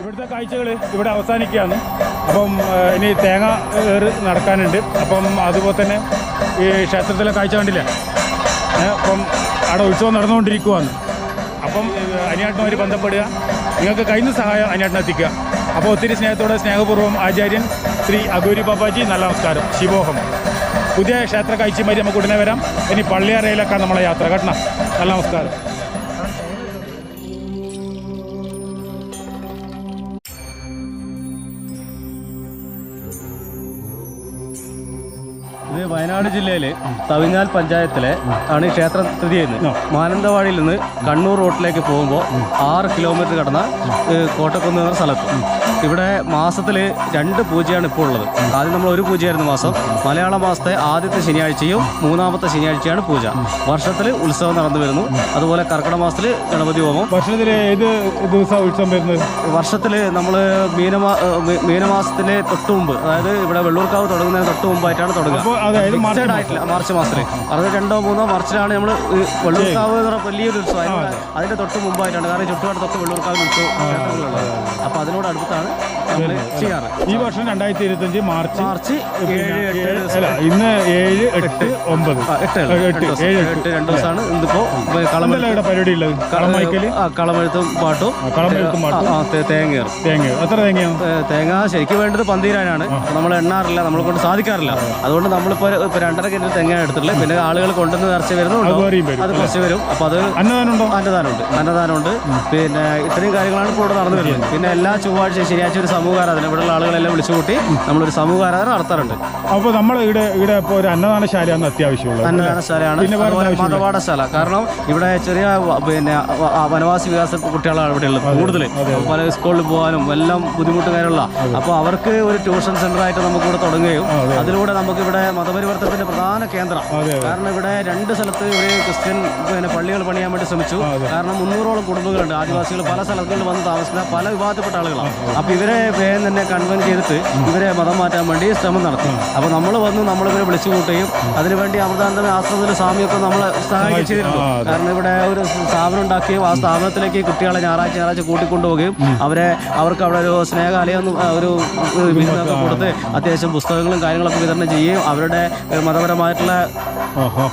ഇവിടുത്തെ കാഴ്ചകൾ ഇവിടെ അവസാനിക്കുകയാണ്. അപ്പം ഇനി തേങ്ങ കയറി നടക്കാനുണ്ട്. അപ്പം അതുപോലെ തന്നെ ഈ ക്ഷേത്രത്തിലെ കാഴ്ച കണ്ടില്ല. അപ്പം അവിടെ ഉത്സവം നടന്നുകൊണ്ടിരിക്കുവാണ്. അപ്പം അനിയാട്ടനുമായി ബന്ധപ്പെടുക. നിങ്ങൾക്ക് കഴിയുന്ന സഹായം അനിയാട്ടനെ എത്തിക്കുക. അപ്പോൾ ഒത്തിരി സ്നേഹത്തോടെ സ്നേഹപൂർവം ആചാര്യൻ ശ്രീ അഗൂരി ബാബാജി നല്ല നമസ്കാരം. ശിവോഹം. പുതിയ ക്ഷേത്ര കാഴ്ചയുമായി നമുക്ക് ഉടനെ വരാം. ഇനി പള്ളിയറയിലേക്കാണ് നമ്മളെ യാത്ര. കേട്ടണം നല്ല നമസ്കാരം. വയനാട് ജില്ലയിലെ തവിഞ്ഞാൽ പഞ്ചായത്തിലെ ആണ് ഈ ക്ഷേത്രം സ്ഥിതി ചെയ്യുന്നത്. മാനന്തവാടിയിൽ നിന്ന് കണ്ണൂർ റോട്ടിലേക്ക് പോകുമ്പോൾ ആറ് കിലോമീറ്റർ കടന്ന കോട്ടക്കുന്ന് എന്ന സ്ഥലത്ത്. ഇവിടെ മാസത്തിൽ രണ്ട് പൂജയാണ് ഇപ്പോൾ ഉള്ളത്. ആദ്യം നമ്മൾ ഒരു പൂജയായിരുന്നു മാസം. മലയാള മാസത്തെ ആദ്യത്തെ ശനിയാഴ്ചയും മൂന്നാമത്തെ ശനിയാഴ്ചയാണ് പൂജ. വർഷത്തിൽ ഉത്സവം നടന്നു വരുന്നു. അതുപോലെ കർക്കിടക മാസത്തിൽ ഗണപതി ഹോമം. വർഷത്തിൽ ഏത് ദിവസം ഉത്സവം വരുന്നത്? വർഷത്തിൽ നമ്മൾ മീനമാ മീനമാസത്തിലെ തൊട്ട് മുമ്പ് അതായത് ഇവിടെ വെള്ളൂർക്കാവ് തുടങ്ങുന്നതിന് തൊട്ട് മുമ്പായിട്ടാണ് തുടങ്ങുക ഫിക്സഡ് ആയിട്ടില്ല. മാർച്ച് മാസത്തിൽ അതായത് രണ്ടോ മൂന്നോ മാർച്ചിലാണ് നമ്മൾ വെള്ളൂർക്കാവ് എന്ന് പറഞ്ഞ വലിയൊരു ഉത്സവം. അതിന്റെ- അതിന്റെ തൊട്ട് മുമ്പായിട്ടാണ്. കാരണം ചുറ്റുപാടത്തൊക്കെ വെള്ളൂർക്കാവ് ഉത്സവം അപ്പോൾ അപ്പൊ അതിനോട് അടുത്താണ് ചെയ്യാറ്. ഈ വർഷം രണ്ടായിരത്തി ഇരുപത്തഞ്ച് മാർച്ച് മാർച്ച്. അല്ല ഇന്ന് ഏഴ് എട്ട്. ഒമ്പത്. എട്ട്. ഏഴ് എട്ട് രണ്ടു ദിവസമാണ്. ഇന്നിപ്പോ കളമെഴുത്ത് പരിപാടി ഉള്ളത് കളമൈക്കൽ ആ, കളമെഴുത്തും പാട്ടും. കളമെഴുത്തും പാട്ടും. ആ, ആ, തേ- തേങ്ങ. എത്ര തേങ്ങയാണ് തേങ്ങ ശരിക്കും വേണ്ടത് പന്തീരാനാണ്. നമ്മൾ എണ്ണാറില്ല നമ്മളെ കൊണ്ട് സാധിക്കാറില്ല. അതുകൊണ്ട് നമ്മളിപ്പോ ഇപ്പൊ രണ്ടര കിലോ തേങ്ങ എടുത്തിട്ടില്ല പിന്നെ ആളുകൾ കൊണ്ടുവന്ന് നിറച്ച് വരുന്നുണ്ട്. അത് കുറച്ച് വരും. അപ്പൊ അത് അന്നദാനം ഉണ്ടോ അന്നദാനമുണ്ട്. അന്നദാനമുണ്ട് പിന്നെ ഇത്രയും കാര്യങ്ങളാണ് ഇപ്പോൾ ഇവിടെ നടന്നു വരുന്നത്. പിന്നെ എല്ലാ ചൊവ്വാഴ്ച ശനിയാഴ്ച ഒരു സമൂഹ ആരാധന ഇവിടെയുള്ള ആളുകളെല്ലാം വിളിച്ചു കൂട്ടി നമ്മളൊരു സമൂഹ ആരാധന നടത്താറുണ്ട്. അപ്പോൾ നമ്മൾ ഇവിടെ ഇവിടെ ഇപ്പോൾ ഒരു അന്നദാനശാലയാണ് അത്യാവശ്യമുള്ളത് അന്നദാനശാലയാണ്. പിന്നെ വേറെ അതുപോലെ ആവശ്യമില്ല. മതപാഠശാല. കാരണം ഇവിടെ ചെറിയ വ- പിന്നെ വ- ആ വനവാസി വികാസ കുട്ടികളാണ് ഇവിടെ ഉള്ളത് കൂടുതൽ പല സ്കൂളിൽ പോകാനും എല്ലാം ബുദ്ധിമുട്ട് കാര്യമുള്ള അപ്പോൾ അവർക്ക് ഒരു ട്യൂഷൻ സെന്റർ ആയിട്ട് നമുക്ക് ഇവിടെ തുടങ്ങുകയും അതിലൂടെ നമുക്ക് ഇവിടെ മതപരിവർത്തനത്തിന്റെ പ്രധാന കേന്ദ്രം. അതെ, കാരണം ഇവിടെ രണ്ട് സ്ഥലത്ത് ഒരു ക്രിസ്ത്യൻ പിന്നെ പള്ളികൾ പണിയാൻ വേണ്ടി ശ്രമിച്ചു. കാരണം മുന്നൂറോളം കുടുംബങ്ങളുണ്ട്. ആദിവാസികൾ പല സ്ഥലങ്ങളിൽ വന്ന് താമസിക്കുന്ന പല വിഭാഗത്തിൽപ്പെട്ട ആളുകളാണ്. അപ്പൊ ഇവരെ വേഗം തന്നെ കൺവെൻ ചെയ്തിട്ട് ഇവരെ മതം മാറ്റാൻ വേണ്ടി ശ്രമം നടത്തി. അപ്പൊ നമ്മൾ വന്ന് നമ്മളിവരെ വിളിച്ചു കൂട്ടുകയും അതിനുവേണ്ടി അമൃതാനന്ദ ആശ്രമത്തിൽ സ്വാമിയൊക്കെ നമ്മൾ സഹായിക്കുകയും ചെയ്തിരുന്നു. കാരണം ഇവിടെ ഒരു സ്ഥാപനം ഉണ്ടാക്കുകയും ആ സ്ഥാപനത്തിലേക്ക് കുട്ടികളെ ഞായറാഴ്ച ഞായറാഴ്ച കൂട്ടിക്കൊണ്ടുപോവുകയും അവരെ അവർക്ക് അവിടെ ഒരു സ്നേഹാലയം ഒരു വിരുന്നൊക്കെ കൊടുത്ത് അത്യാവശ്യം പുസ്തകങ്ങളും കാര്യങ്ങളൊക്കെ വിതരണം ചെയ്യുകയും അവരുടെ മതപരമായിട്ടുള്ള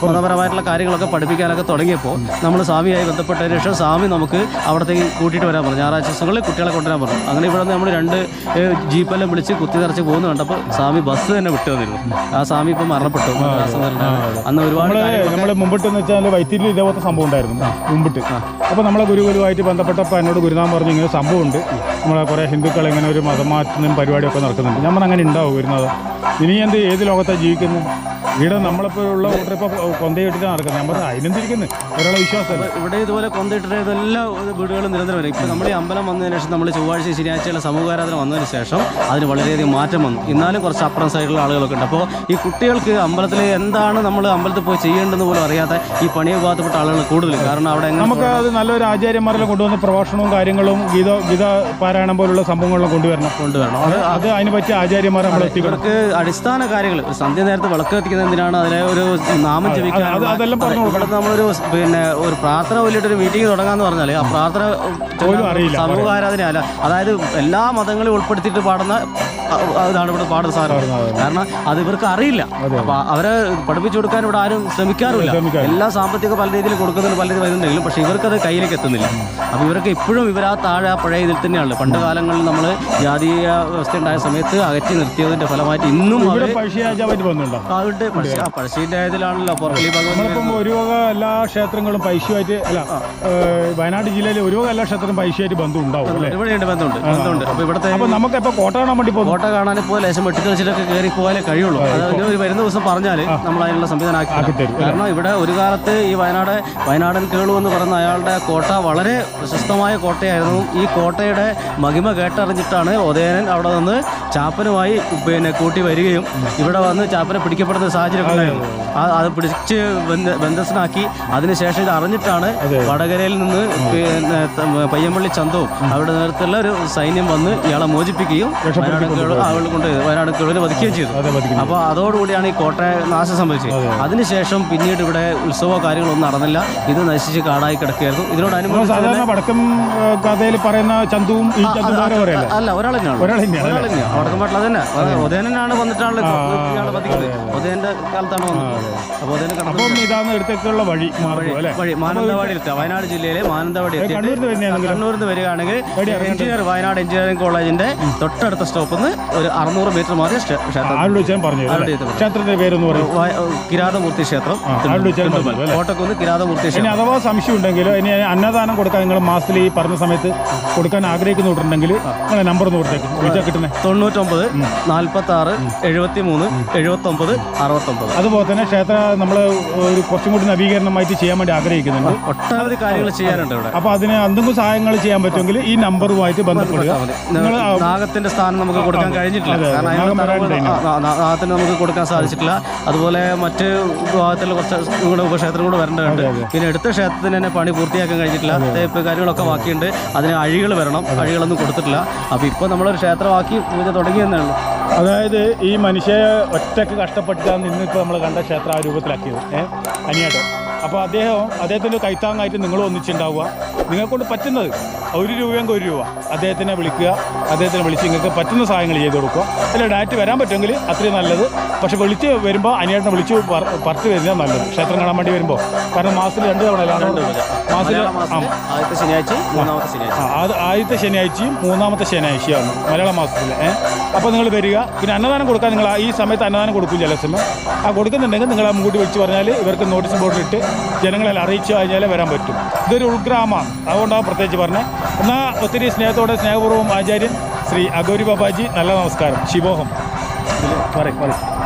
മതപരമായിട്ടുള്ള കാര്യങ്ങളൊക്കെ പഠിപ്പിക്കാനൊക്കെ തുടങ്ങിയപ്പോൾ നമ്മൾ സ്വാമിയായി ബന്ധപ്പെട്ടതിന് ശേഷം സ്വാമി നമുക്ക് അവിടത്തേക്ക് കൂട്ടിയിട്ട് വരാൻ പറഞ്ഞു. ഞായറാഴ്ച ദിവസങ്ങളിൽ കുട്ടികളെ കൊണ്ടുവരാൻ പറഞ്ഞു. അങ്ങനെ ഇവിടെ നിന്ന് നമ്മൾ രണ്ട് ജീപ്പെല്ലാം വിളിച്ച് കുത്തി നിറച്ച് പോകുന്ന കണ്ടപ്പോൾ സ്വാമി ബസ് തന്നെ വിട്ടു വന്നിരുന്നു. ആ സ്വാമി ഇപ്പം മരണപ്പെട്ടു. അന്ന് ഒരുപാട് നമ്മൾ മുമ്പിട്ട് എന്ന് വെച്ചാൽ വൈത്തിരി ഇതേപോലത്തെ സംഭവം ഉണ്ടായിരുന്നു. മുമ്പിട്ട്. അപ്പോൾ നമ്മളെ ഗുരുവരുമായിട്ട് ബന്ധപ്പെട്ടപ്പോൾ എന്നോട് ഗുരുനാഥൻ പറഞ്ഞു ഇങ്ങനെ സംഭവം ഉണ്ട് നമ്മളെ കുറേ ഹിന്ദുക്കൾ ഇങ്ങനെ ഒരു മതം മാറ്റുന്നതും പരിപാടിയൊക്കെ നടക്കുന്നുണ്ട്. നമ്മൾ അങ്ങനെ ഉണ്ടാവും വരുന്നത് ഇനി എന്ത് ഏത് ലോകത്താണ് ജീവിക്കുന്നത് ഇവിടെ നമ്മളിപ്പോൾ കൂട്ടർ ഇപ്പോൾ കൊന്തയിട്ടിട്ട് നടക്കുന്നത്. നമ്മൾ അതിനെന്തിരിക്കുന്നത് ഒരാളെ വിശ്വാസം ഇവിടെ ഇതുപോലെ കൊന്തയിട്ടിട്ട് എല്ലാ വീടുകളും നിരന്തരം വരും. ഇപ്പം നമ്മൾ ഈ അമ്പലം വന്നതിന് ശേഷം നമ്മൾ ചൊവ്വാഴ്ച ശനിയാഴ്ചയുള്ള സമൂഹാരാധന വന്നതിന് ശേഷം അതിന് വളരെയധികം മാറ്റം വന്നു. എന്നാലും കുറച്ച് അപ്പുറം സൈഡിലുള്ള ആളുകളൊക്കെ ഉണ്ട്. അപ്പോൾ ഈ കുട്ടികൾക്ക് അമ്പലത്തിൽ എന്താണ് നമ്മൾ അമ്പലത്തിൽ പോയി ചെയ്യേണ്ടതെന്ന് പോലും അറിയാത്ത ഈ പണി വിഭാഗത്തിൽപ്പെട്ട ആളുകൾ കൂടുതൽ കാരണം അവിടെ നമുക്ക് അത് നല്ലൊരു ആചാര്യന്മാരെ കൊണ്ടുവന്ന് പ്രഭാഷണവും കാര്യങ്ങളും ഗീത ഗീത പാരായണം പോലുള്ള സംഭവങ്ങളും കൊണ്ടുവരണം. കൊണ്ടുവരണം. അത് അത് അതിന് പറ്റിയ ആചാര്യന്മാരെ നമ്മൾ അടിസ്ഥാന കാര്യങ്ങൾ സന്ധ്യ നേരത്തെ വിളക്ക് കത്തിക്കുന്നത് എന്തിനാണ്? അതിലെ ഒരു നാമം ജപിക്കാൻ ഇവിടെ നമ്മളൊരു പിന്നെ ഒരു പ്രാർത്ഥന വലിയിട്ട് ഒരു മീറ്റിംഗ് തുടങ്ങാന്ന് പറഞ്ഞാൽ ആ പ്രാർത്ഥന. സമൂഹ ആരാധന അല്ല. അതായത് എല്ലാ മതങ്ങളും ഉൾപ്പെടുത്തിയിട്ട് പാടുന്ന ഇതാണ് അതാണ് ഇവിടെ പാടുന്ന സാധനം. കാരണം അത് ഇവർക്ക് അറിയില്ല. അപ്പൊ അവരെ പഠിപ്പിച്ചു കൊടുക്കാൻ ഇവിടെ ആരും ശ്രമിക്കാറില്ല. എല്ലാ സാമ്പത്തിക പല രീതിയിൽ കൊടുക്കുന്നുണ്ട് പല രീതി വരുന്നുണ്ടെങ്കിലും പക്ഷെ ഇവർക്കത് കയ്യിലേക്ക് എത്തുന്നില്ല. അപ്പൊ ഇവർക്ക് ഇപ്പോഴും ഇവരാ താഴെ ആ പഴയ ഇതിൽ തന്നെയാണ്. പണ്ട് കാലങ്ങളിൽ നമ്മൾ ജാതീയ വ്യവസ്ഥ ഉണ്ടായ സമയത്ത് അകറ്റി നിർത്തിയതിന്റെ ഫലമായിട്ട് ഇന്നും പഴശ്ശിരാജാവായിട്ട് അവരുടെ പഴശ്ശി ആ പഴശ്ശിന്റെ പുറകിലി ഭഗവതി നമ്മളിപ്പം ഒരു വക എല്ലാ ക്ഷേത്രങ്ങളും പൈശുമായിട്ട് അല്ല ഏഹ്, വയനാട് ജില്ലയിലെ ഒരു വക എല്ലാ ക്ഷേത്രവും പൈശുമായിട്ട് ബന്ധം ഉണ്ടാവും അല്ലേ? ഇവിടെയുണ്ട് ബന്ധമുണ്ട് ബന്ധമുണ്ട്. അപ്പൊ ഇവിടുത്തെ അപ്പൊ നമുക്ക് ഇപ്പൊ കോട്ട കാണാൻ വേണ്ടി പോകും കോട്ട കാണാൻ പോയാൽ ലേശം വെട്ടിക്കളിച്ചിട്ടൊക്കെ കയറി പോയാലേ കഴിയുള്ളൂ. ഒരു വരുന്ന ദിവസം പറഞ്ഞാൽ നമ്മൾ അതിനുള്ള സംവിധാനം ആക്കി തരാം. തരും, കാരണം ഇവിടെ ഒരു കാലത്ത് ഈ വയനാട് വയനാടൻ കേളു എന്ന് പറയുന്ന അയാളുടെ കോട്ട വളരെ പ്രശസ്തമായ കോട്ടയായിരുന്നു. ഈ കോട്ടയുടെ മഹിമ കേട്ടറിഞ്ഞിട്ടാണ് ഉദയനൻ അവിടെ നിന്ന് ചാപ്പനുമായി പിന്നെ കൂട്ടി വരികയും ഇവിടെ വന്ന് ചാപ്പനെ പിടിക്കപ്പെടുന്ന സാഹചര്യം ഉണ്ടായിരുന്നു. ആ- അത് പിടിച്ച് ബന്ധ- ബന്ധസ്ഥനാക്കി. അതിനുശേഷം ഇത് അറിഞ്ഞിട്ടാണ് വടകരയിൽ നിന്ന് പയ്യമ്പള്ളി ചന്തവും അവിടെ നേരത്തുള്ള ഒരു സൈന്യം വന്ന് ഇയാളെ മോചിപ്പിക്കുകയും വയനാട് ആളുകൾ കൊണ്ട് വയനാട് കിഴവിൽ വധിക്കുകയും ചെയ്തു. അപ്പോൾ അതോടുകൂടിയാണ് ഈ കോട്ടയ നാശം സംഭവിച്ചത്. അതിനുശേഷം പിന്നീട് ഇവിടെ ഉത്സവ കാര്യങ്ങളൊന്നും നടന്നില്ല. ഇത് നശിച്ച് കാടായി കിടക്കുകയായിരുന്നു. ഇതിനോടനുബന്ധിച്ച് വടക്കം കഥയിൽ പറയുന്ന ചന്തുവും അല്ല ഒരാൾ തന്നെയാണ്. ഒരാൾ തന്നെയാണ് തന്നെയാണ്. വടക്കമ്പാട്ടിൽ തന്നെ. ഉദയനാണ് വന്നിട്ടാണല്ലോ വധിക്കുന്നത്. ഉദയന്റെ കാലത്താണ് വന്നത്. അപ്പോൾ അപ്പം ഇതാണ് എടുത്തേക്കുള്ള വഴി വഴി മാനന്തവാടി എത്തുക വയനാട് ജില്ലയിലെ മാനന്തവാടി കണ്ണൂരിൽ നിന്ന് വരികയാണെങ്കിൽ എഞ്ചിനീയർ വയനാട് എഞ്ചിനീയറിംഗ് കോളേജിന്റെ തൊട്ടടുത്ത സ്റ്റോപ്പിൽ നിന്ന് ഒരു അറുന്നൂറ് മീറ്റർ മാറി ക്ഷേത്രത്തിന്റെ പേരെന്ന് പറയും. കിരാതമൂർത്തി ക്ഷേത്രം. കോട്ടക്കുന്ന് കിരാതമൂർത്തി ക്ഷേത്രം. അഥവാ സംശയം ഉണ്ടെങ്കിലോ ഇനി അന്നദാനം കൊടുക്കാൻ നിങ്ങൾ മാസത്തിൽ ഈ പറഞ്ഞ സമയത്ത് കൊടുക്കാൻ ആഗ്രഹിക്കുന്നുണ്ടെങ്കിൽ നിങ്ങളെ നമ്പർ ഒന്ന് കൊടുത്തേക്കും. വിളിച്ചാൽ കിട്ടുന്നേ. തൊണ്ണൂറ്റൊമ്പത് നാൽപ്പത്തി ആറ് എഴുപത്തി മൂന്ന് എഴുപത്തി ഒമ്പത് അറുപത്തൊമ്പത്. അതുപോലെ തന്നെ ക്ഷേത്ര നമ്മൾ ഒരു കുറച്ചും കൂടി നവീകരണമായിട്ട് ചെയ്യാൻ വേണ്ടി ആഗ്രഹിക്കുന്നുണ്ട്. ഒട്ടനവധി കാര്യങ്ങൾ ചെയ്യാനുണ്ട് ഇവിടെ. അപ്പോൾ അതിന് എന്തെങ്കിലും സഹായങ്ങൾ ചെയ്യാൻ പറ്റുമെങ്കിൽ ഈ നമ്പറുമായിട്ട് ബന്ധപ്പെടുക. നിങ്ങൾ നാഗത്തിന്റെ സ്ഥാനം നമുക്ക് കൊടുക്കാൻ കഴിഞ്ഞിട്ടില്ല. കാരണം നാഗത്തിന് നമുക്ക് കൊടുക്കാൻ സാധിച്ചിട്ടില്ല. അതുപോലെ മറ്റ് ഭാഗത്തിൽ കുറച്ച് കൂടെ ഉപക്ഷേത്രം കൂടെ വരേണ്ടതുണ്ട്. പിന്നെ എടുത്ത ക്ഷേത്രത്തിന് തന്നെ പണി പൂർത്തിയാക്കാൻ കഴിഞ്ഞിട്ടില്ല. തേപ്പ് കാര്യങ്ങളൊക്കെ ബാക്കിയുണ്ട്. അതിന് അഴികൾ വരണം. അഴികളൊന്നും കൊടുത്തിട്ടില്ല. അപ്പോൾ ഇപ്പോൾ നമ്മളൊരു ക്ഷേത്രമാക്കി പൂജ തുടങ്ങിയെന്നേ ഉള്ളൂ. അതായത് ഈ മനുഷ്യ ഒറ്റയ്ക്ക് കഷ്ടപ്പെട്ടാണ് ഇന്നിപ്പോൾ നമ്മൾ കണ്ട ക്ഷേത്ര രൂപത്തിലാക്കിയത്. ഏഹ് അനിയാട്ടോ. അപ്പോൾ അദ്ദേഹം അദ്ദേഹത്തിന്റെ കൈത്താങ്ങായിട്ട് നിങ്ങൾ ഒന്നിച്ചുണ്ടാവുക. നിങ്ങൾക്കൊണ്ട് പറ്റുന്നത് ഒരു രൂപയെങ്കിൽ ഒരു രൂപ. അദ്ദേഹത്തിനെ വിളിക്കുക അദ്ദേഹത്തിനെ വിളിച്ച് നിങ്ങൾക്ക് പറ്റുന്ന സഹായങ്ങൾ ചെയ്ത് കൊടുക്കുക. അല്ല ഡയറ്റ് വരാൻ പറ്റുമെങ്കിൽ അത്രയും നല്ലത്. പക്ഷെ വിളിച്ച് വരുമ്പോൾ അനിയേട്ടനെ വിളിച്ച് പറ- പറത്ത് വരുന്നത് നല്ലത്. ക്ഷേത്രം കാണാൻ വേണ്ടി വരുമ്പോൾ കാരണം മാസത്തിൽ രണ്ട് തവണ മാസത്തിൽ ആ. ആദ്യത്തെ ശനിയാഴ്ച ആദ്യത്തെ ശനിയാഴ്ചയും മൂന്നാമത്തെ ശനിയാഴ്ചയാണ് മലയാള മാസത്തിൽ അപ്പോൾ നിങ്ങൾ വരിക. പിന്നെ അന്നദാനം കൊടുക്കാൻ നിങ്ങൾ ഈ സമയത്ത് അന്നദാനം കൊടുക്കും ചില സമയം ആ കൊടുക്കുന്നുണ്ടെങ്കിൽ നിങ്ങൾ ആ മുൻകൂട്ടി വിളിച്ച് പറഞ്ഞാൽ ഇവർക്ക് നോട്ടീസ് ബോർഡിലിട്ട് ജനങ്ങളെല്ലാം അറിയിച്ചു കഴിഞ്ഞാൽ വരാൻ പറ്റും. ഇതൊരു ഉൾഗ്രാമമാണ്. അതുകൊണ്ടാണ് പ്രത്യേകിച്ച് പറഞ്ഞത് എന്നാൽ ഒത്തിരി സ്നേഹത്തോടെ സ്നേഹപൂർവം ആചാര്യൻ ശ്രീ അഗൗരി ബാബാജി നല്ല നമസ്കാരം. ശിവോഹം. പറയും പറയും.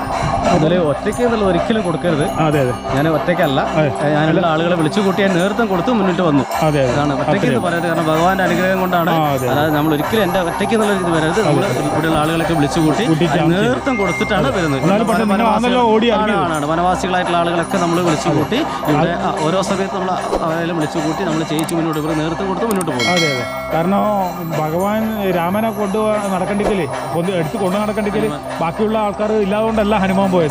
അതിൽ ഒറ്റയ്ക്ക് എന്നുള്ളത് ഒരിക്കലും കൊടുക്കരുത്. അതെ അതെ. ഞാൻ ഒറ്റയ്ക്കല്ല. ഞാൻ ഞാനുള്ള ആളുകളെ വിളിച്ചു കൂട്ടി ഞാൻ നേതൃത്വം കൊടുത്ത് മുന്നിട്ട് വന്നു. അതെ അതെ. അതാണ്. ഒറ്റയ്ക്ക് എന്ന് പറയുന്നത് കാരണം ഭഗവാന്റെ അനുഗ്രഹം കൊണ്ടാണ്. അതായത് നമ്മൾ ഒരിക്കലും എന്റെ ഒറ്റയ്ക്ക് എന്നുള്ള ഇത് വരരുത്. നമ്മൾ ഇവിടെയുള്ള ആളുകളൊക്കെ വിളിച്ചു കൂട്ടി നേതൃത്വം കൊടുത്തിട്ടാണ് വരുന്നത്. വനവാസികളായിട്ടുള്ള ആളുകളൊക്കെ നമ്മൾ വിളിച്ചു കൂട്ടി. ഇവിടെ ഓരോ സമയത്ത് നമ്മൾ വിളിച്ചു കൂട്ടി നമ്മൾ ചെയ്യിച്ചു മുന്നോട്ട് ഇവർ നേതൃത്വം കൊടുത്ത് മുന്നോട്ട് പോകും. അതെ അതെ. കാരണം ഭഗവാൻ രാമനെ കൊണ്ട് നടക്കണ്ടെങ്കിൽ കൊണ്ട് എടുത്ത് കൊണ്ടു നടക്കണ്ടെങ്കിൽ ബാക്കിയുള്ള ആൾക്കാർ ഇല്ലാതുകൊണ്ടല്ല ഹനുമാൻ പോയത്.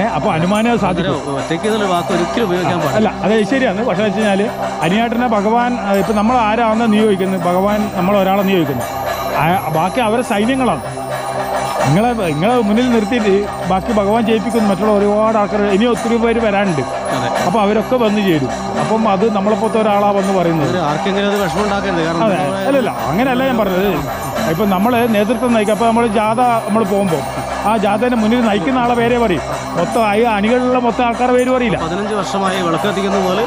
ഏഹ് അപ്പൊ അനുമാനം സാധിക്കും. ഒറ്റയ്ക്ക് എന്നുള്ള വാക്ക് ഒരിക്കലും ഉപയോഗിക്കാൻ പാടില്ല. അല്ല അത് ശരിയാണ്. പക്ഷേ വെച്ച് കഴിഞ്ഞാൽ അനിയാട്ടിനെ ഭഗവാൻ ഇപ്പം നമ്മൾ ആരാണെന്ന് നിയോഗിക്കുന്നത് ഭഗവാൻ നമ്മൾ ഒരാളെ നിയോഗിക്കുന്നു ബാക്കി അവരെ സൈന്യങ്ങളാണ്. നിങ്ങളെ നിങ്ങളെ മുന്നിൽ നിർത്തിയിട്ട് ബാക്കി ഭഗവാൻ ജയിപ്പിക്കുന്നു. മറ്റുള്ള ഒരുപാട് ആൾക്കാർ ഇനി ഒത്തിരി പേര് വരാനുണ്ട്. അപ്പൊ അപ്പോൾ അവരൊക്കെ വന്ന് ചേരും. അപ്പം അത് നമ്മളെപ്പോലത്തെ ഒരാളാ വന്ന് പറയുന്നത് അല്ലല്ല അങ്ങനെയല്ല ഞാൻ പറഞ്ഞത്. ഇപ്പം നമ്മൾ നേതൃത്വം നയിക്കുക അപ്പോൾ നമ്മൾ ജാഥ നമ്മൾ പോകുമ്പോൾ ആ ജാഥേനെ മുന്നിൽ നയിക്കുന്ന ആളെ പേരെ പറയും. മൊത്തം ഈ അണികളിലുള്ള മൊത്തം ആൾക്കാരുടെ പേര് പറയില്ല. പതിനഞ്ച് വർഷമായി വിളക്കത്തിക്കുന്ന പോലെ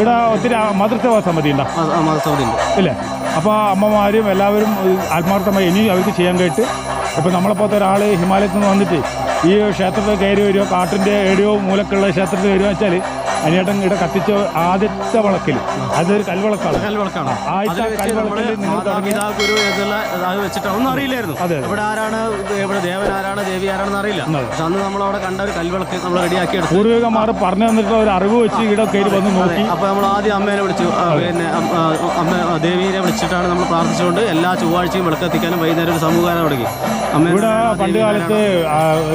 ഇവിടെ ഒത്തിരി മതൃസേവാ സമിതി ഉണ്ടോ? ഉണ്ട്. ഇല്ലേ? അപ്പോൾ അമ്മമാരും എല്ലാവരും ആത്മാർത്ഥമായി ഇനി അവർക്ക് ചെയ്യാൻ കേട്ട് ഇപ്പോൾ നമ്മളെപ്പോലത്തെ ഒരാൾ ഹിമാലയത്തിൽ നിന്ന് വന്നിട്ട് ഈ ക്ഷേത്രത്തിൽ കയറി വരുമോ കാട്ടിന്റെ ഏടിയോ മൂലക്കുള്ള ക്ഷേത്രത്തിൽ വരുമോ വെച്ചാൽ അനിയേട്ടൻ ഇവിടെ കത്തിച്ച ആദ്യത്തെ വിളക്കിൽ. അതൊരു കൽവിളക്കാണ്. കൽവിളക്കാണ്. നമ്മൾ കൽവിളക്കിൽ നിങ്ങൾ മാതാപിതാ ഗുരു എന്നുള്ള വെച്ചിട്ട് ഒന്നും അറിയില്ലായിരുന്നു. ഇവിടെ ആരാണ് ഇവിടെ ദേവൻ ആരാണ്? ദേവി ആരാണെന്ന് അറിയില്ല. പക്ഷെ അന്ന് നമ്മൾ അവിടെ കണ്ട ഒരു കൽവിളക്ക് നമ്മൾ റെഡിയാക്കി എടുത്തു. പൂർവികന്മാർ പറഞ്ഞു തന്നിട്ട് ഒരു അറിവ് വെച്ച് ഇവിടെ കയറി വന്ന് നോക്കി. അപ്പൊ നമ്മൾ ആദ്യം അമ്മേനെ വിളിച്ചു. പിന്നെ അമ്മ ദേവീനെ വിളിച്ചിട്ടാണ് നമ്മൾ പ്രാർത്ഥിച്ചുകൊണ്ട് എല്ലാ ചൊവ്വാഴ്ചയും വിളക്കെത്തിക്കാനും വൈകുന്നേരം ഒരു സമൂഹം തുടങ്ങി. ഇവിടെ പണ്ട് കാലത്ത്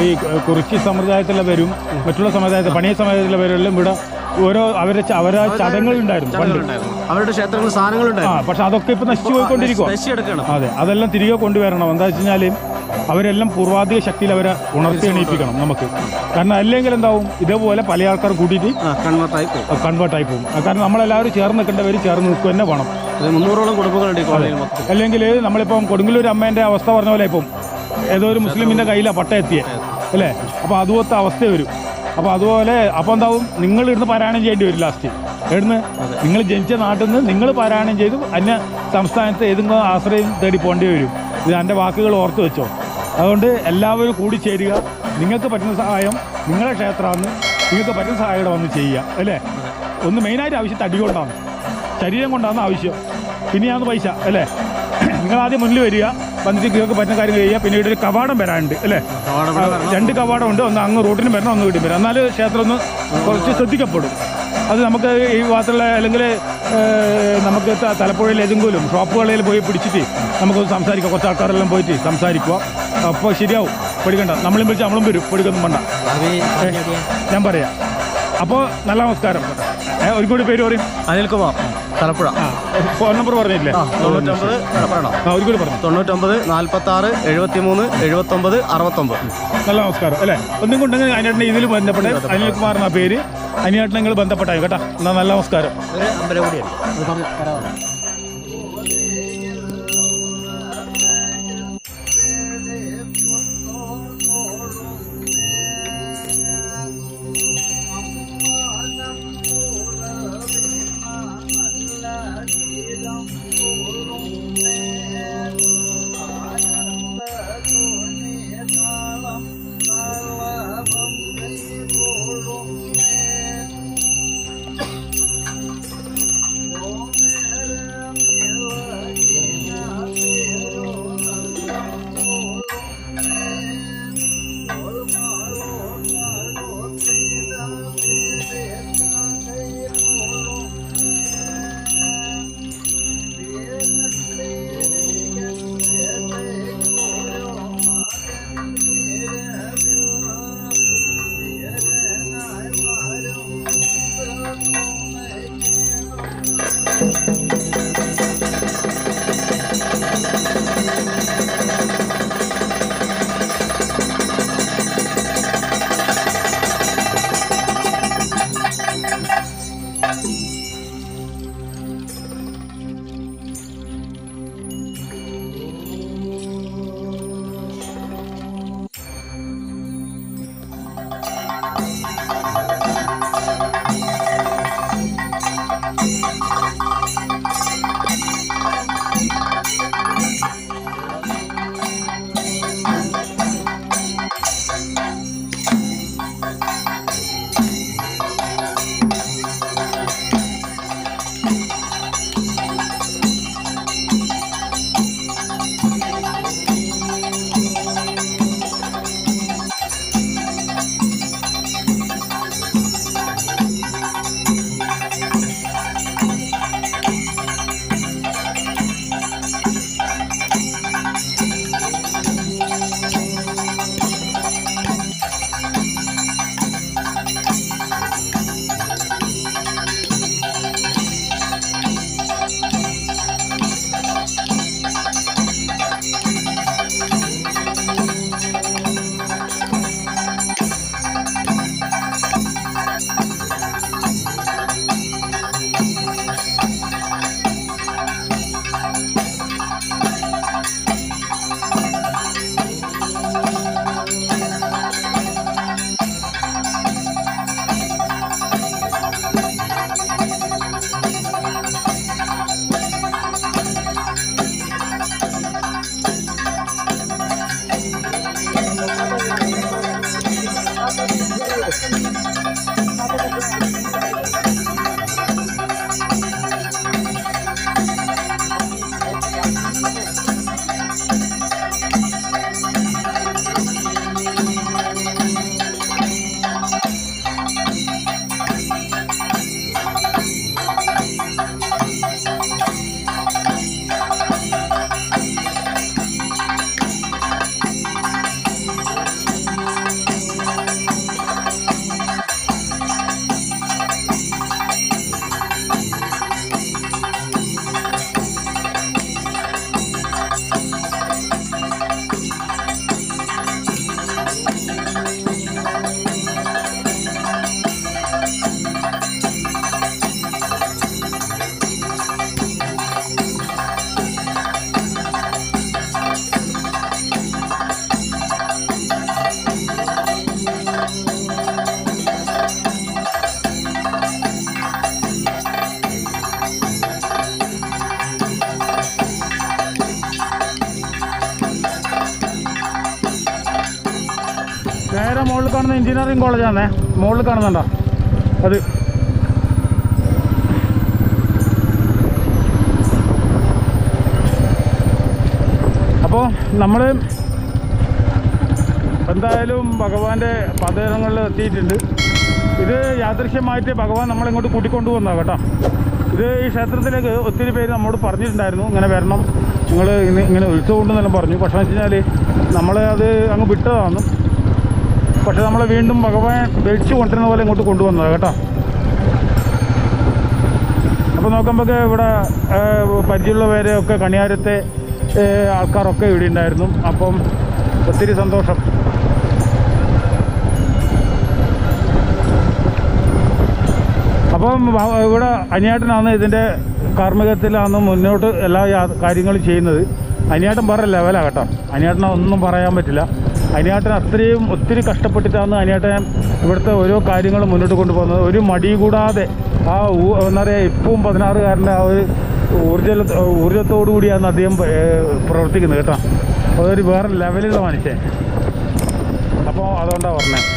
ഈ കുറിച്ചി സമ്പ്രദായത്തിലെ വരും മറ്റുള്ള സമുദായത്തിൽ പണിയ സമുദായത്തിലെ വരും ഇവിടെ ഓരോ അവരെ അവരുടെ അവരെ ചടങ്ങുകളുണ്ടായിരുന്നു പണ്ട്. അവരുടെ ക്ഷേത്രങ്ങളിൽ ആ സാധനങ്ങളുണ്ടായിരുന്നു പക്ഷെ അതൊക്കെ ഇപ്പൊ നശിച്ചു പോയിക്കൊണ്ടിരിക്കുക എടുക്കണം അതെ അതെല്ലാം തിരികെ കൊണ്ടുവരണം. എന്താ വെച്ച് കഴിഞ്ഞാൽ അവരെല്ലാം പൂർവാധിക ശക്തിയിൽ അവരെ ഉണർത്തി എണീപ്പിക്കണം നമുക്ക്. കാരണം അല്ലെങ്കിൽ എന്താവും ഇതേപോലെ പല ആൾക്കാർ കൂട്ടിയിട്ട് കൺവേർട്ടായി പോകും കൺവേർട്ടായി പോകും കാരണം നമ്മളെല്ലാവരും ചേർന്ന് നിൽക്കേണ്ടവർ ചേർന്ന് നിൽക്കുക തന്നെ വേണം. മുന്നൂറോളം കുടുംബങ്ങളുണ്ട് ഈ കോളനിയിൽ മൊത്തം അല്ലെങ്കിൽ നമ്മളിപ്പം കൊടുങ്ങല്ലൂർ അമ്മേന്റെ അവസ്ഥ പറഞ്ഞ പോലെ ഇപ്പം ഏതോ ഒരു മുസ്ലിമിന്റെ കയ്യിലാണ് പട്ട എത്തിയേ അല്ലേ? അപ്പോൾ അതുപോലത്തെ അവസ്ഥ വരും. അപ്പോൾ അതുപോലെ അപ്പോൾ എന്താവും? നിങ്ങൾ ഇവിടുന്ന് പാരായണം ചെയ്യേണ്ടി വരും ലാസ്റ്റ് ഇവിടുന്ന് നിങ്ങൾ ജനിച്ച നാട്ടിൽ നിന്ന് നിങ്ങൾ പാരായണം ചെയ്ത് അന്യ സംസ്ഥാനത്ത് ഏതെങ്കിലും ആശ്രയം തേടി പോകേണ്ടി വരും. ഇത് എന്റെ വാക്കുകൾ ഓർത്ത് വെച്ചോ. അതുകൊണ്ട് എല്ലാവരും കൂടി ചേരുക. നിങ്ങൾക്ക് പറ്റുന്ന സഹായം നിങ്ങളുടെ ക്ഷേത്രമാണ്. നിങ്ങൾക്ക് പറ്റുന്ന സഹായം വന്ന് ചെയ്യുക. അല്ലേ? ഒന്ന് മെയിനായിട്ട് ആവശ്യം തടി കൊണ്ടാണ്. ശരീരം കൊണ്ടാണ് ആവശ്യം. പിന്നെയാണ് പൈസ. അല്ലേ? നിങ്ങൾ ആദ്യം മുന്നിൽ വരിക. വന്നിട്ട് നിങ്ങൾക്ക് പറ്റുന്ന കാര്യം ചെയ്യുക പിന്നീട് ഒരു കവാടം വരാനുണ്ട് അല്ലേ. രണ്ട് കവാടം ഉണ്ട് ഒന്ന് അങ്ങ് റോഡിന് വരണം ഒന്ന് വീട്ടിൽ വരണം. എന്നാൽ ക്ഷേത്രം ഒന്ന് കുറച്ച് ശ്രദ്ധിക്കപ്പെടും. അത് നമുക്ക് ഈ ഭാഗത്തുള്ള അല്ലെങ്കിൽ നമുക്ക് തലപ്പുഴയിൽ ഏതെങ്കിലും ഷോപ്പുകളിൽ പോയി പിടിച്ചിട്ട് നമുക്കൊന്ന് സംസാരിക്കാം. കുറച്ച് ആൾക്കാരെല്ലാം പോയിട്ട് സംസാരിക്കുക. അപ്പോൾ ശരിയാവും. പേടിക്കണ്ട. നമ്മളും വിളിച്ച് നമ്മളും വരും. പേടിക്കൊന്നും വേണ്ട. ഞാൻ പറയാം. അപ്പോൾ നല്ല നമസ്കാരം. ഒരു കൂടി പേര് പറയും. അനിൽകുമാർ. തലപ്പുഴ. ഫോൺ നമ്പർ പറഞ്ഞില്ലേ തൊണ്ണൂറ്റൊമ്പത് പറയണോ? പറഞ്ഞു. തൊണ്ണൂറ്റൊമ്പത് നാൽപ്പത്തി ആറ് എഴുപത്തി മൂന്ന് എഴുപത്തൊമ്പത് അറുപത്തൊമ്പത്. നല്ല നമസ്കാരം അല്ലേ? ഒന്നും കൊണ്ടെങ്കിൽ അതിനേട്ടൻ ഇതിൽ ബന്ധപ്പെട്ട് അനിൽകുമാർ കുമാറിന് പേര് അനിയേട്ടനെ നിങ്ങൾ ബന്ധപ്പെട്ടായി കേട്ടോ? എന്നാൽ നല്ല നമസ്കാരം. അമ്പലം അമ്പലകൂടിയാണ് കോളേജാണേ മുകളിൽ കാണുന്നുണ്ടോ? അത്. അപ്പോൾ നമ്മൾ എന്തായാലും ഭഗവാന്റെ പദങ്ങളിൽ എത്തിയിട്ടുണ്ട്. ഇത് യാദൃശ്യമായിട്ട് ഭഗവാൻ നമ്മളിങ്ങോട്ട് കൂട്ടിക്കൊണ്ടു വന്നതാണ് കേട്ടോ. ഇത് ഈ ക്ഷേത്രത്തിലേക്ക് ഒത്തിരി പേര് നമ്മോട് പറഞ്ഞിട്ടുണ്ടായിരുന്നു. ഇങ്ങനെ വരണം. നിങ്ങൾ ഇങ്ങനെ ഉത്സവം ഉണ്ടെന്നെല്ലാം പറഞ്ഞു. പക്ഷേ എന്ന് വെച്ച് കഴിഞ്ഞാൽ നമ്മൾ അത് അങ്ങ് വിട്ടതാണ്. പക്ഷെ നമ്മളെ വീണ്ടും ഭഗവാൻ വെച്ച് കൊണ്ടുവരുന്ന പോലെ ഇങ്ങോട്ട് കൊണ്ടുവന്നതാണ് കേട്ടോ. അപ്പോൾ നോക്കുമ്പോൾ ഇവിടെ പരിചയമുള്ളവരെയൊക്കെ പരിചയമുള്ളവരെ കണിയാരത്തെ ആൾക്കാരൊക്കെ ഇവിടെ ഉണ്ടായിരുന്നു. അപ്പം ഒത്തിരി സന്തോഷം. അപ്പം ഇവിടെ അനിയാട്ടനാണ് ഇതിന്റെ കാർമ്മികത്തിലാണ് മുന്നോട്ട് എല്ലാ കാര്യങ്ങളും ചെയ്യുന്നത്. അനിയാട്ടൻ വേറെ ലെവലാണ് കേട്ടോ. അനിയാട്ടനെ ഒന്നും പറയാൻ പറ്റില്ല. അനിയാട്ടൻ അത്രയും ഒത്തിരി കഷ്ടപ്പെട്ടിട്ടാണ് അനിയാട്ടൻ ഇവിടുത്തെ ഓരോ കാര്യങ്ങളും മുന്നോട്ട് കൊണ്ടുപോകുന്നത്. ഒരു മടി കൂടാതെ ആ എന്താ പറയുക ഇപ്പവും പതിനാറുകാരന്റെ ആ ഒരു ഊർജ ഊർജത്തോടു കൂടിയാണ് അദ്ദേഹം പ്രവർത്തിക്കുന്നത് കേട്ടോ. അതൊരു വേറെ ലെവലുള്ള മനുഷ്യൻ. അപ്പോൾ അതുകൊണ്ടാണ് പറഞ്ഞത്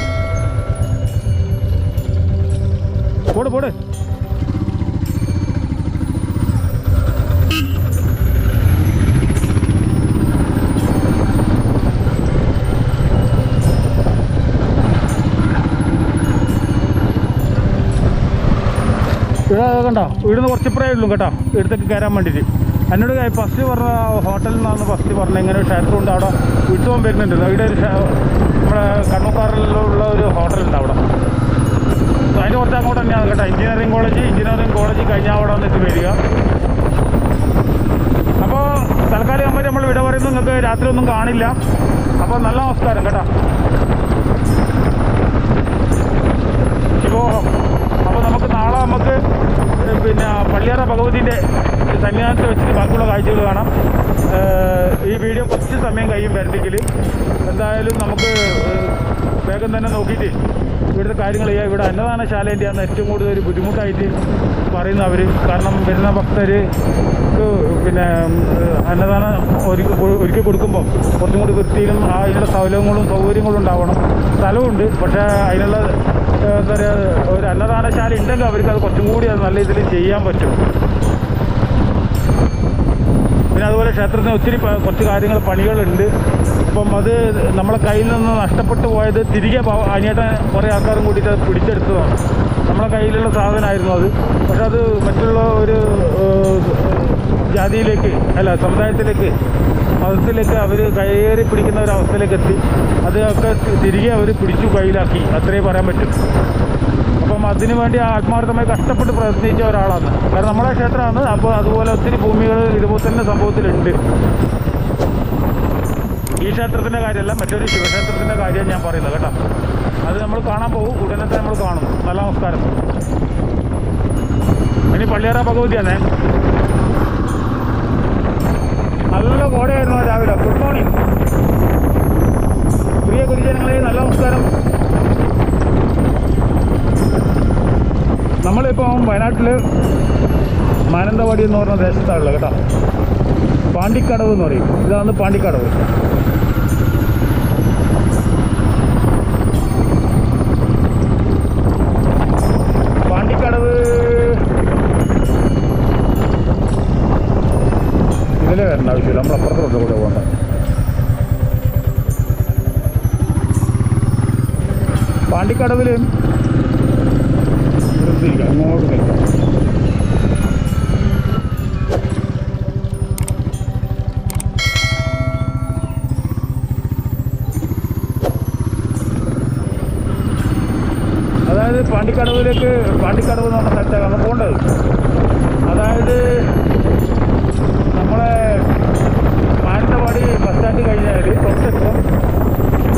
പോട് പോട് ഇവിടെ കണ്ടോ? ഇവിടുന്ന് കുറച്ച് പ്രായം ഉള്ളൂ കേട്ടോ. ഇവിടത്തേക്ക് കയറാൻ വേണ്ടിയിട്ട്. എന്നോട് ഫസ്റ്റ് പറഞ്ഞ ഹോട്ടലിൽ നിന്നാണ് ഫസ്റ്റ് പറഞ്ഞത്. ഇങ്ങനെ ഒരു ക്ഷേത്രമുണ്ട് അവിടെ. ഉത്സവം വരുന്നുണ്ട് ഇവിടെ ഒരു നമ്മുടെ കണ്ണൂക്കാറിലുള്ള ഒരു ഹോട്ടലുണ്ട് അവിടെ. അതിന് കുറച്ച് അങ്ങോട്ട് തന്നെയാണ് കേട്ടോ. എഞ്ചിനീയറിംഗ് കോളേജ് എഞ്ചിനീയറിംഗ് കോളേജ് കഴിഞ്ഞാൽ അവിടെ വന്നിട്ട് വരിക. അപ്പോൾ തൽക്കാലികമായിട്ട് നമ്മൾ വിട പറയുന്നത് നിങ്ങൾക്ക് രാത്രി ഒന്നും കാണില്ല. അപ്പോൾ നല്ല നമസ്കാരം കേട്ടോ. ഇപ്പോൾ അപ്പോൾ നമുക്ക് നാളെ നമുക്ക് പിന്നെ പള്ളിയറ ഭഗവതിന്റെ സന്നിധാനത്ത് വെച്ചിട്ട് ബാക്കിയുള്ള കാഴ്ചകൾ കാണാം. ഈ വീഡിയോ കുറച്ച് സമയം കഴിയും വരണ്ടെങ്കിൽ എന്തായാലും നമുക്ക് വേഗം തന്നെ നോക്കിയിട്ട് ഇവിടുത്തെ കാര്യങ്ങൾ ചെയ്യാം. ഇവിടെ അന്നദാനശാലേന്റെയാണ് ഏറ്റവും കൂടുതൽ ഒരു ബുദ്ധിമുട്ടായിട്ട് പറയുന്നു അവർ കാരണം വരുന്ന ഭക്തർ പിന്നെ അന്നദാനം ഒരുക്കി ഒരുക്കി കൊടുക്കുമ്പോൾ കുറച്ചും കൂടി വൃത്തിയിലും അതിനുള്ള സൗകര്യങ്ങളും സൗകര്യങ്ങളും ഉണ്ടാവണം. സ്ഥലമുണ്ട് പക്ഷേ അതിനുള്ള ഒരു അന്നദാനശാല ഉണ്ടല്ലോ അവർക്ക് അത് കുറച്ചും കൂടി അത് നല്ല രീതിയിൽ ചെയ്യാൻ പറ്റും. പിന്നെ അതുപോലെ ക്ഷേത്രത്തിന് ഒത്തിരി കുറച്ച് കാര്യങ്ങൾ പണികളുണ്ട്. അപ്പം അത് നമ്മളെ കയ്യിൽ നിന്ന് നഷ്ടപ്പെട്ടു പോയത് തിരികെ അനിയേട്ടൻ കുറേ ആൾക്കാരും കൂടിയിട്ട് അത് പിടിച്ചെടുത്തതാണ്. നമ്മളെ കയ്യിലുള്ള സാധനമായിരുന്നു അത്. പക്ഷെ അത് മറ്റുള്ള ഒരു ജാതിയിലേക്ക് അല്ല സമുദായത്തിലേക്ക് മതത്തിലേക്ക് അവർ കയറി പിടിക്കുന്ന ഒരു അവസ്ഥയിലേക്ക് എത്തി. അതൊക്കെ തിരികെ അവർ പിടിച്ചു കയ്യിലാക്കി അത്രേ പറയാൻ പറ്റും. അപ്പം അതിനു വേണ്ടി ആത്മാർത്ഥമായി കഷ്ടപ്പെട്ട് പ്രയത്നിച്ച ഒരാളാണ്. കാരണം നമ്മുടെ ക്ഷേത്രമാണ്. അപ്പോൾ അതുപോലെ ഒത്തിരി ഭൂമികൾ ഇതുപോലെ തന്നെ സംഭവത്തിലുണ്ട്. ഈ ക്ഷേത്രത്തിന്റെ കാര്യമല്ല മറ്റൊരു ശിവക്ഷേത്രത്തിന്റെ കാര്യം ഞാൻ പറയുന്നത് കേട്ടോ. അത് നമ്മൾ കാണാൻ പോകും. ഉടനെ തന്നെ നമ്മൾ കാണും. നല്ല നമസ്കാരം. ഇനി പള്ളിയാറ ഭഗവതിയാണേ? നല്ല കോടയായിരുന്നു രാവിലെ. ഗുഡ് മോർണിംഗ് പ്രിയ ഗുരുജനങ്ങളെ നല്ല നമസ്കാരം. നമ്മളിപ്പം വയനാട്ടിൽ മാനന്തവാടി എന്ന് പറഞ്ഞ ദേശത്താണുള്ളത് കേട്ടോ. പാണ്ടിക്കടവ് എന്ന് പറയും. ഇതാണ് പാണ്ടിക്കടവ് ഇതിലെ വരേണ്ട ആവശ്യമില്ല നമ്മൾ അപ്പുറത്തോട്ട് കൂടെ പോകണ്ട. പാണ്ടിക്കടവിൽ അങ്ങോട്ട് അതായത് പാണ്ടിക്കടവിലേക്ക് പാണ്ടിക്കടവ് എന്ന് പറഞ്ഞ സ്ഥലത്തേക്കാണ് പോകേണ്ടത് അതായത് നമ്മളെ മാനന്തവാടി ബസ് സ്റ്റാൻഡ് കഴിഞ്ഞാൽ തൊട്ടിപ്പം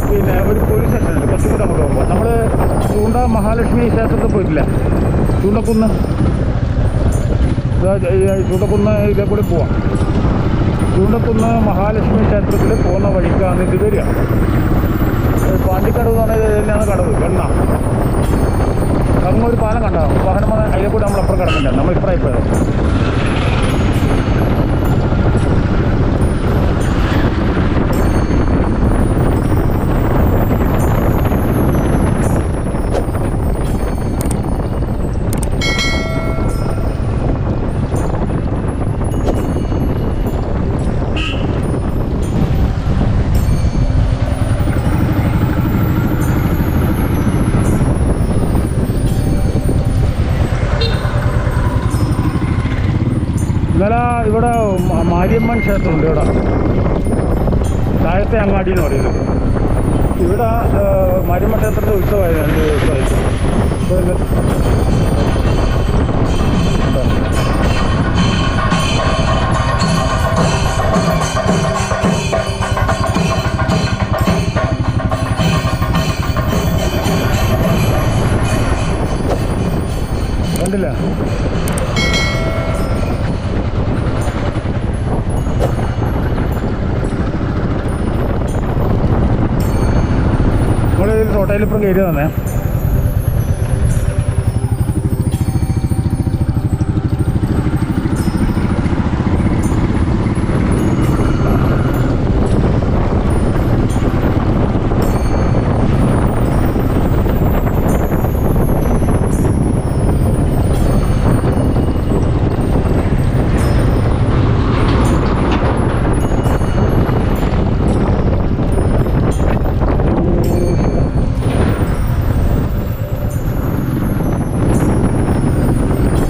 പിന്നെ ഒരു പോലീസ് സ്റ്റേഷൻ ഉണ്ട് കുറച്ചും കൂടെ അങ്ങോട്ട് പോകുമ്പോൾ നമ്മൾ ചൂണ്ട മഹാലക്ഷ്മി ക്ഷേത്രത്തിൽ പോയിട്ടില്ല ചൂണ്ടക്കുന്ന്. ഇതാ ഇതേ ചൂണ്ടക്കുന്ന് ഇതിലെ കൂടി പോവാം. ചൂണ്ടക്കുന്ന് മഹാലക്ഷ്മി ക്ഷേത്രത്തിൽ പോകുന്ന വഴിക്കാണ് ഇത് വരിക. പാണ്ടിക്കടവ് എന്ന് പറഞ്ഞാൽ ഇത് തന്നെയാണ് കടവ് വെണ്ണ. അങ്ങനെ ഒരു പാലം കണ്ടോ വാഹനം അതിലെ കൂടെ നമ്മൾ അപ്പുറം കിടക്കണ്ട നമ്മൾ ഇപ്പുറം പോയത് മാരിയമ്മൻ ക്ഷേത്രമുണ്ട് ഇവിടെ. താഴത്തെ അങ്ങാടി എന്ന് പറയുന്നത്. ഇവിടെ മാരിയമ്മ ക്ഷേത്രത്തിന്റെ ഉത്സവമായിരുന്നു രണ്ട് ഉണ്ടോ? കണ്ടില്ല. റോട്ടയിലിപ്പം കയറി തന്നെ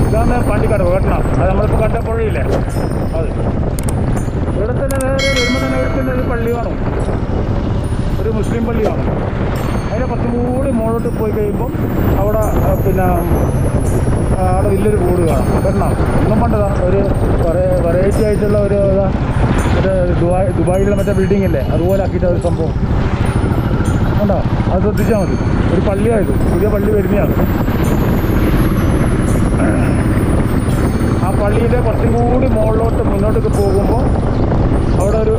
ഇതാണ് പാണ്ടിക്കാട് കേട്ടണം അത് നമ്മളിപ്പോൾ കണ്ട പുഴയില്ലേ അത് ഇവിടെ തന്നെ നേരെ വരുമ്പോൾ തന്നെ ഇവിടെ തന്നെ ഒരു പള്ളി കാണും ഒരു മുസ്ലിം പള്ളി കാണും അതിനെ കുറച്ചും കൂടി മുകളിലോട്ട് പോയി കഴിയുമ്പം അവിടെ പിന്നെ അവിടെ വലിയൊരു ബോർഡ് കാണാം. വരണം ഒന്നും പണ്ടതാ ഒരു വെറൈറ്റി ആയിട്ടുള്ള ഒരു മറ്റേ ദുബായ് ദുബായിലുള്ള മറ്റേ ബിൽഡിംഗ് അല്ലേ അതുപോലെ ആക്കിയിട്ട് ഒരു സംഭവം. ഉണ്ടോ അത് ശ്രദ്ധിച്ചാൽ മതി. ഒരു പള്ളിയായത് പുതിയ പള്ളി വരുന്നതാണ് ആ പള്ളിയിലെ കുറച്ചും കൂടി മുകളിലോട്ട് മുന്നോട്ടൊക്കെ പോകുമ്പോൾ അവിടെ ഒരു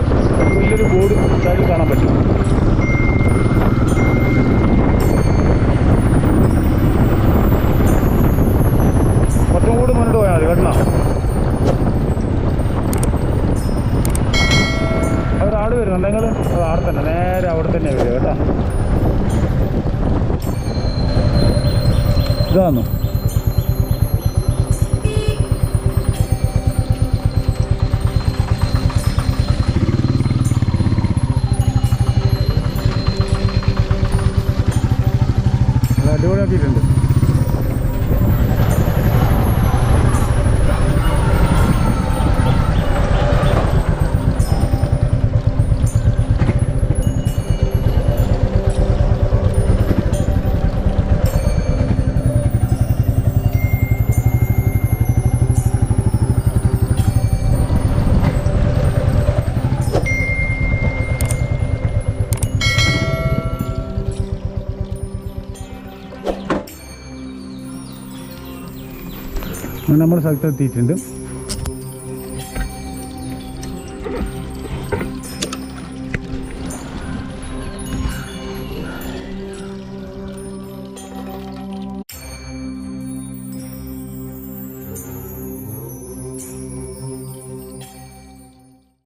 വലിയൊരു ബോർഡ് സൈഡിൽ കാണാൻ പറ്റും. നമ്മൾ സ്ഥലത്ത് എത്തിയിട്ടുണ്ട്.